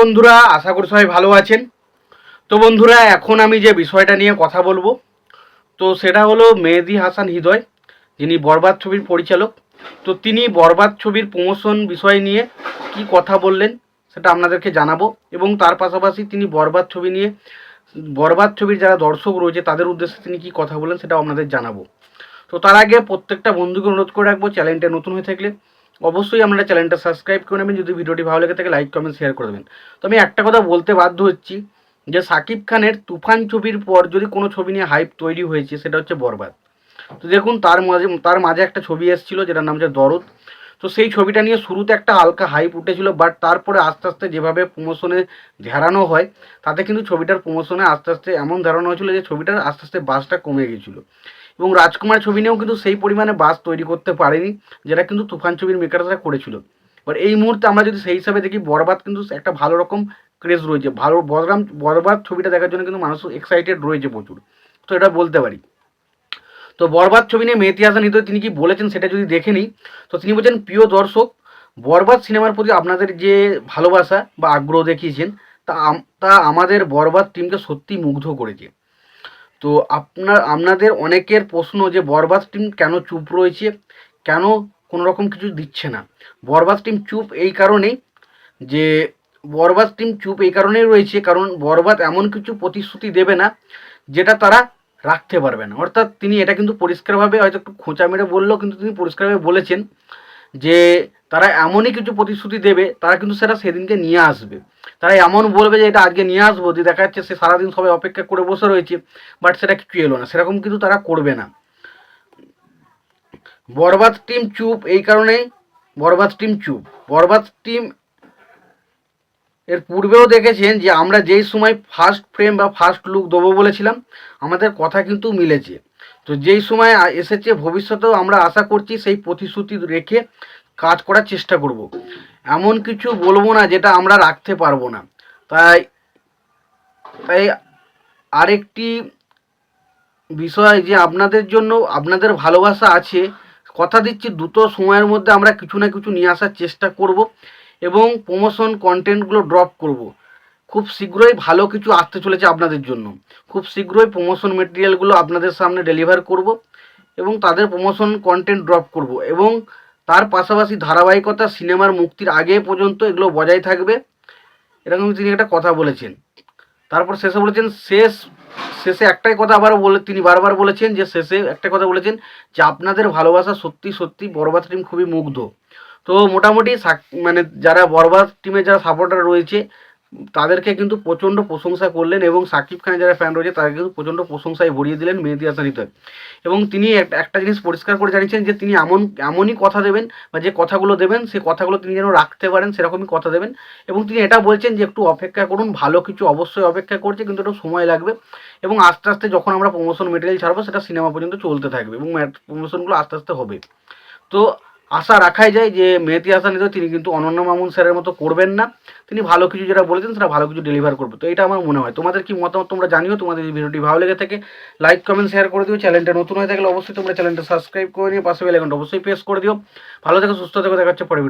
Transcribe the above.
বন্ধুরা, আশা করি সবাই ভালো আছেন। তো বন্ধুরা, এখন আমি যে বিষয়টা নিয়ে কথা বলব, তো সেটা হলো মেহেদি হাসান হৃদয়, যিনি বরবাদ ছবির পরিচালক। তো তিনি বরবাদ ছবির প্রমোশন বিষয় নিয়ে কি কথা বললেন, সেটা আপনাদেরকে জানাব এবং তার পাশাপাশি তিনি বরবাদ ছবি নিয়ে, বরবাদ ছবির যারা দর্শক রয়েছে, তাদের উদ্দেশ্যে তিনি কি কথা বললেন, সেটাও আপনাদের জানাব। তো তার আগে প্রত্যেকটা বন্ধুকে অনুরোধ করে রাখব, চ্যানেলটা নতুন হয়ে থাকলে অবশ্যই আপনারা চ্যানেলটা সাবস্ক্রাইব করে নেবেন। যদি ভিডিওটি ভালো লেগে থাকে লাইক কমেন্ট শেয়ার করে দেবেন। তো আমি একটা কথা বলতে বাধ্য হচ্ছি যে সাকিব খানের তুফান ছবির পর যদি কোনো ছবি নিয়ে হাইপ তৈরি হয়েছে, সেটা হচ্ছে বরবাদ। তো দেখুন, তার মাঝে তার মাঝে একটা ছবি এসেছিল যেটার নাম হচ্ছে দরদ। তো সেই ছবিটা নিয়ে শুরুতে একটা হালকা হাইপ উঠেছিল বাট তারপরে আস্তে আস্তে যেভাবে প্রমোশনে ঝেড়ানো হয়, তাতে কিন্তু ছবিটার প্রমোশনে আস্তে আস্তে এমন ধারণা হয়েছিল যে ছবিটার আস্তে আস্তে বাসটা কমে গিয়েছিল এবং রাজকুমার ছবি নিয়েও কিন্তু সেই পরিমাণে বাস তৈরি করতে পারেনি, যেটা কিন্তু তুফান ছবির মেকাররা করেছিল। এবার এই মুহূর্তে আমরা যদি সেই হিসাবে দেখি, বরবাদ কিন্তু একটা ভালো রকম ক্রেজ রয়েছে। ভালো বলরাম বরবাদ ছবিটা দেখার জন্য কিন্তু মানুষ এক্সাইটেড রয়েছে প্রচুর। তো এটা বলতে পারি। তো বরবাদ ছবি নিয়ে মেহেতি হাসান হৃদয় তিনি কি বলেছেন সেটা যদি দেখে নিই, তো তিনি বলছেন, প্রিয় দর্শক, বরবাদ সিনেমার প্রতি আপনাদের যে ভালোবাসা বা আগ্রহ দেখিয়েছেন, তা তা আমাদের বরবাদ টিমকে সত্যি মুগ্ধ করেছে। তো আপনার, আপনাদের অনেকের প্রশ্ন যে বরবাদ টিম কেন চুপ রয়েছে? কেন কোনো রকম কিছু দিচ্ছে না? বরবাদ টিম চুপ এই কারণেই যে বরবাদ টিম চুপ এই কারণেই রয়েছে, কারণ বরবাদ এমন কিছু প্রতিশ্রুতি দেবে না যেটা তারা রাখতে পারবে না। অর্থাৎ তিনি এটা কিন্তু পরিষ্কারভাবে হয়তো একটু খোঁচা মেরে বললেও কিন্তু তিনি পরিষ্কারভাবে বলেছেন যে তারা এমনই কিছু প্রতিশ্রুতি দেবে, তারা কিন্তু সেটা সেদিনকে নিয়ে আসবে। তারা এমন বলবে যে এটা আজকে নিয়ে আসব দিয়ে দেখা যাচ্ছে সে সারাদিন সবাই অপেক্ষা করে বসে রয়েছে বাট সেটা কিছু এলো না। সেরকম কিন্তু তারা করবে না। বরবাদ টিম চুপ, এই কারণেই বরবাদ টিম চুপ। বরবাদ টিম এর পূর্বেও দেখেছেন যে আমরা যেই সময় ফার্স্ট ফ্রেম বা ফার্স্ট লুক দেবো বলেছিলাম, আমাদের কথা কিন্তু মিলেছে। তো যেই সময় এসেছে, ভবিষ্যতেও আমরা আশা করছি সেই প্রতিশ্রুতি রেখে কাজ করার চেষ্টা করব। এমন কিছু বলব না যেটা আমরা রাখতে পারব না। তাই তাই আরেকটি বিষয় যে আপনাদের জন্য, আপনাদের ভালোবাসা আছে, কথা দিচ্ছি, দ্রুত সময়ের মধ্যে আমরা কিছু না কিছু নিয়ে আসার চেষ্টা করব এবং প্রমোশন কন্টেন্টগুলো ড্রপ করব। খুব শীঘ্রই ভালো কিছু আসতে চলেছে আপনাদের জন্য। খুব শীঘ্রই প্রমোশন মেটেরিয়ালগুলো আপনাদের সামনে ডেলিভার করব এবং তাদের প্রমোশন কন্টেন্ট ড্রপ করব এবং তার পাশাপাশি ধারাবাহিকতা, সিনেমার মুক্তির আগে পর্যন্ত এগুলো বজায় থাকবে। এরকম তিনি একটা কথা বলেছেন। তারপর শেষে বলেছেন, শেষ, শেষে একটাই কথা আবার বলে, তিনি বারবার বলেছেন যে শেষে একটা কথা বলেছেন যে আপনাদের ভালোবাসা সত্যি সত্যি বরবাদ টিম খুবই মুগ্ধ। তো মোটামুটি মানে যারা বরবাদ টিমের যারা সাপোর্টার রয়েছে তাদেরকে কিন্তু প্রচণ্ড প্রশংসা করলেন এবং সাকিব খানের যারা ফ্যান রয়েছে, তাদেরকে কিন্তু প্রচণ্ড প্রশংসায় ভরিয়ে দিলেন মেহেদি হাসান হৃদয়। এবং তিনি এক- একটা জিনিস পরিষ্কার করে জানিয়েছেন যে, তিনি এমন, এমনই কথা দেবেন বা যে কথাগুলো দেবেন সেই কথাগুলো তিনি যেন রাখতে পারেন, সেরকমই কথা দেবেন। এবং তিনি এটা বলছেন যে, একটু অপেক্ষা করুন, ভালো কিছু অবশ্যই অপেক্ষা করছে, কিন্তু একটু সময় লাগবে। এবং আস্তে আস্তে যখন আমরা প্রমোশন মেটেরিয়াল ছাড়বো, সেটা সিনেমা পর্যন্ত চলতে থাকবে এবং প্রমোশনগুলো আস্তে আস্তে হবে। তো আশা রাখাই যায় যে মেহেতি হাসান হৃদয় তিনি কিন্তু অনন্য মামুন স্যারের মতো করবেন না। তিনি ভালো কিছু যেটা বলেছেন সেটা ভালো কিছু ডেলিভার করবে। তো এটা আমার মনে হয়। তোমাদের কি মতামত তোমরা জানিও। তোমাদের এই ভিডিওটি ভালো লেগে থাকে লাইক কমেন্ট শেয়ার করে দিও। চ্যানেলটা নতুন হয়ে থাকলে অবশ্যই তোমরা চ্যানেলটা সাবস্ক্রাইব করে নিও। পাশে বেলাইকনটা অবশ্যই প্রেস করে দিও। ভালো থেকে, সুস্থ থেকে। দেখা হচ্ছে পরে